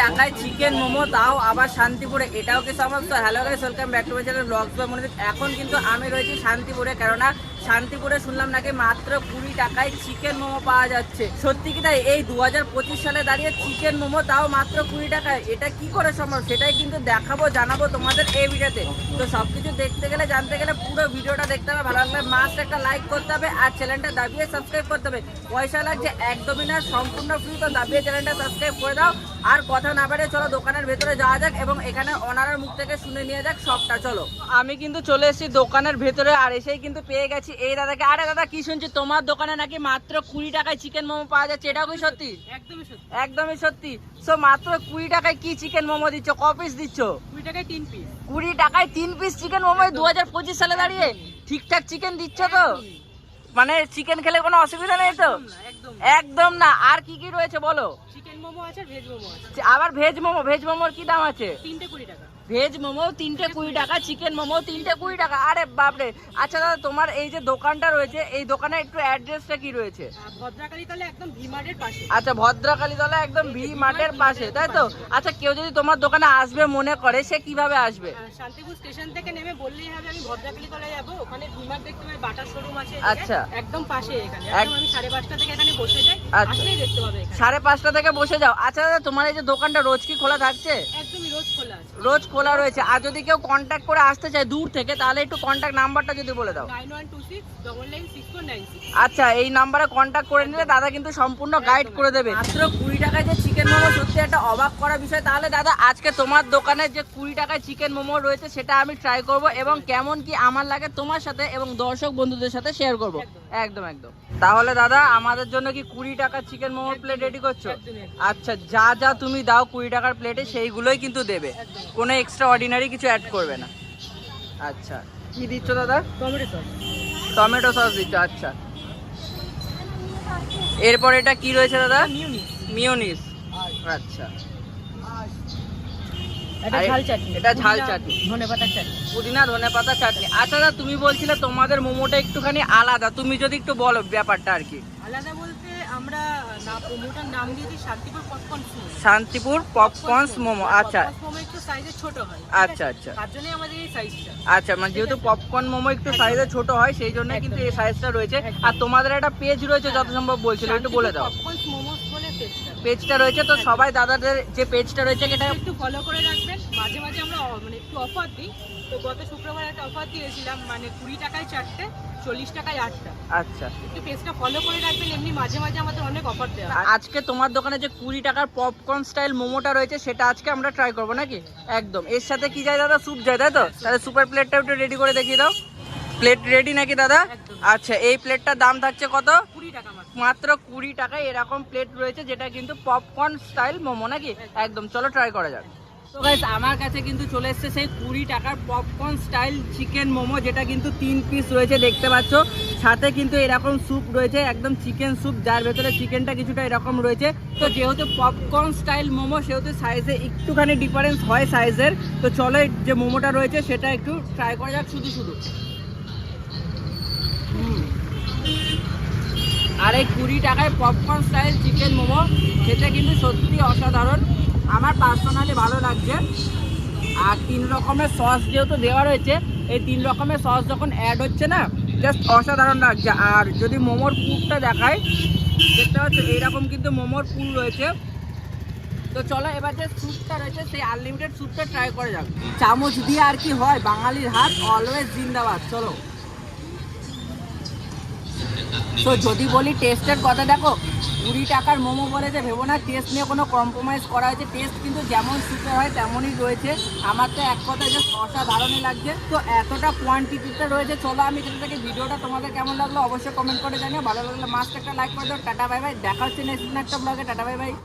টাকায় চিকেন মোমো, তাও আবার শান্তিপুরে। এটাও কি সমস্ত hello guys welcome back to my channel vlogs বা মনে এখন কিন্তু আমি রয়েছি শান্তিপুরে, কেননা শান্তিপুরে শুনলাম নাকি মাত্র কুড়ি টাকায় চিকেন মোমো পাওয়া যাচ্ছে। সত্যি কি তাই? এই দু হাজার পঁচিশ সালে দাঁড়িয়ে চিকেন মোমো তাও মাত্র কুড়ি টাকায়। এটা কি করে সম্ভব? সেটাই কিন্তু দেখাবো, জানাব তোমাদের এই ভিডিওতে। তো সব কিছু দেখতে গেলে, জানতে গেলে পুরো ভিডিওটা দেখতে হবে। ভালো লাগলে মাস্ট একটা লাইক করতে হবে আর চ্যানেলটা দাবিয়ে সাবস্ক্রাইব করতে হবে। পয়সা লাগছে একদমই না, সম্পূর্ণ ফ্রি তো দাবিয়ে চ্যানেলটা সাবস্ক্রাইব করে দাও। আর কথা না বাড়ে চলো দোকানের ভেতরে যাওয়া যাক এবং এখানে ওনারের মুখ থেকে শুনে নিয়ে যাক সবটা। চলো। আমি কিন্তু চলে এসেছি দোকানের ভেতরে আর এসেই কিন্তু পেয়ে গেছি এই দাদাকে আরে দাদা কি শুনছি? তোমার দোকানে নাকি মাত্র কুড়ি টাকায় চিকেন মোমো পাওয়া যাচ্ছে? এটাও কি সত্যি? একদমই সত্যি। একদমই সত্যি। সো মাত্র কুড়ি টাকায় কি চিকেন মোমো দিচ্ছ? ক পিস দিচ্ছ? কুড়ি টাকায় তিন পিস কুড়ি টাকায় তিন পিস চিকেন মোমো দু হাজার পঁচিশ সালে দাঁড়িয়ে? ঠিকঠাক চিকেন দিচ্ছ তো? মানে চিকেন খেলে কোনো অসুবিধা নেই তো? একদম একদম না। আর কি কি রয়েছে বলো? চিকেন মোমো আছে ভেজ মোমো আছে। আবার ভেজ মোমো ভেজ মোমোর কি দাম আছে? তিনটে কুড়ি টাকা। ভেজ মোমো তিনটে কুড়ি টাকা চিকেন মোমো তিনটে কুড়ি টাকা। আরে বাপরে। আচ্ছা দাদা তোমার এই যে দোকানটা রয়েছে এই দোকানের একটু অ্যাড্রেসটা কি রয়েছে? আর ভদ্রাকালী তাহলে একদম আচ্ছা একদম ভি মাঠের পাশে তাই তো? আচ্ছা কেউ যদি তোমার দোকানে আসবে মনে করে সে কীভাবে আসবে? শান্তিপুর স্টেশন থেকে নেমে বললেই হবে আমি ভদ্রাকালী তলায় যাব। ওখানে ভিমার্ট দেখতে পাবে বাটার শোরুম আছে আচ্ছা। একদম পাশে এখানে। আমি সাড়ে পাঁচটা থেকে এখানে বসে যাই আচ্ছা। আসলেই দেখতে পাবে সাড়ে পাঁচটা থেকে বসে যাও। আচ্ছা দাদা তোমার এই যে দোকানটা রোজ কি খোলা থাকছে? একদমই রোজ খোলা আছে। রোজ খোলা রয়েছে। আর যদি কেউ কন্ট্যাক্ট করে আসতে চায় দূর থেকে তাহলে একটু কন্ট্যাক্ট নাম্বারটা যদি বলে দাও। আচ্ছা এই নাম্বারে কন্ট্যাক্ট করে নিলে দাদা কিন্তু সম্পূর্ণ গাইড করে দেবে। মাত্র কুড়ি টাকায় যে চিকেন মোমো সত্যি একটা অবাক করা বিষয়। তাহলে দাদা আজকে তোমার দোকানে যে কুড়ি টাকায় চিকেন মোমো রয়েছে সেটা আমি ট্রাই করব এবং কেমন কি আমার লাগে তোমার সাথে এবং দর্শক বন্ধুদের সাথে শেয়ার করব। একদম একদম। তাহলে দাদা আমাদের জন্য কি কুড়ি টাকার চিকেন মোমো প্লেট রেডি করছ? আচ্ছা যা যা তুমি দাও কুড়ি টাকার প্লেটে সেইগুলোই কিন্তু দেবে। কোনো এক্সট্রা অর্ডিনারি কিছু অ্যাড করবে না। আচ্ছা কি দিচ্ছ দাদা? টমেটো সস টমেটো সস দিচ্ছ আচ্ছা। এরপর এটা কি রয়েছে দাদা? মিউনি মিওনিস আচ্ছা। এটা ঝাল চাটনি। এটা ঝাল চাটনি। ধনে চাটনি। পুদিনা ধনে পাতা চাটনি। আচ্ছা দাদা তুমি বলছিলে তোমাদের মোমোটা একটুখানি আলাদা। তুমি যদি একটু বলো ব্যাপারটা আর কি। আলাদা বলতে আমরা না মোমোটার নাম দিয়েছি শান্তিপুর পপকর্ন মোমো শান্তিপুর পপকর্নস মোমো। আচ্ছা। মোমো একটু সাইজে ছোট হয় আচ্ছা, আচ্ছা। তার জন্যই আমাদের এই সাইজটা আচ্ছা মানে যেহেতু পপকর্ন মোমো একটু সাইজে ছোট হয় সেই জন্য কিন্তু এই সাইজটা রয়েছে। আর তোমাদের একটা পেজ রয়েছে যত সম্ভব বলছিল একটু বলে দাও। পপকর্ন পেজটা রয়েছে তো সবাই দাদাদের যে পেজটা রয়েছে এটা একটু ফলো করে রাখবেন। মাঝে মাঝে আমরা মানে একটু অফার দিই। তো গত শুক্রবার একটা অফার দিয়েছিলাম মানে কুড়ি টাকায় চারটে চল্লিশ টাকায় আটটা। আচ্ছা। একটু পেজটা ফলো করে রাখবেন এমনি মাঝে মাঝে আমাদের অনেক অফার দেওয়া আজকে তোমার দোকানে যে কুড়ি টাকার পপকর্ন স্টাইল মোমোটা রয়েছে সেটা আজকে আমরা ট্রাই করব নাকি? একদম। এর সাথে কি যায় দাদা? স্যুপ যায় তাই তো? তাহলে সুপার প্লেটটা একটু রেডি করে দেখিয়ে দাও। প্লেট রেডি নাকি দাদা? আচ্ছা এই প্লেটটার দাম থাকছে কত? কুড়ি টাকা মাত্র। কুড়ি টাকায় এরকম প্লেট রয়েছে যেটা কিন্তু পপকর্ন স্টাইল মোমো নাকি? একদম। চলো ট্রাই করা যাক। তো গাইস আমার কাছে কিন্তু চলে এসেছে সেই কুড়ি টাকার পপকর্ন স্টাইল চিকেন মোমো যেটা কিন্তু তিন পিস রয়েছে দেখতে পাচ্ছ। সাথে কিন্তু এরকম স্যুপ রয়েছে একদম চিকেন স্যুপ যার ভেতরে চিকেনটা কিছুটা এরকম রয়েছে। তো যেহেতু পপকর্ন স্টাইল মোমো সেহেতু সাইজে একটুখানি ডিফারেন্স হয় সাইজের তো চলো এই যে মোমোটা রয়েছে সেটা একটু ট্রাই করা যাক শুধু শুধু। আর এই কুড়ি টাকায় পপকর্ন স্টাইল চিকেন মোমো খেতে কিন্তু সত্যি অসাধারণ। আমার পার্সোনালি ভালো লাগছে। আর তিন রকমের সস যেহেতু দেওয়া রয়েছে, এই তিন রকমের সস যখন অ্যাড হচ্ছে না জাস্ট অসাধারণ লাগছে। আর যদি মোমোর পুরটা দেখায় দেখতে পাচ্ছ, এইরকম কিন্তু মোমোর পুর রয়েছে। তো চলো এবার যে স্যুপটা রয়েছে, সেই আনলিমিটেড স্যুপটা ট্রাই করে যাক। চামচ দিয়ে আর কি হয়, বাঙালির হাত অলওয়েজ জিন্দাবাদ। চলো। তো যদি বলি টেস্টের কথা, দেখো, কুড়ি টাকার মোমো বলে যে ভেবো না টেস্ট নিয়ে কোনো কম্প্রোমাইজ করা হয়েছে। টেস্ট কিন্তু যেমন সুপে হয়, তেমনই রয়েছে। আমার তো এক কথায় যে অসাধারণই লাগছে। তো এতটা কোয়ান্টিটিটা রয়েছে, চলো আমি যেটা থেকে ভিডিওটা তোমাদের কেমন লাগল অবশ্যই কমেন্ট করে জানিও। ভালো লাগলে মাস্ট একটা লাইক করে দাও। টাটা বাই বাই দেখা হচ্ছে নেক্সট একটা ব্লগে টাটা বাই বাই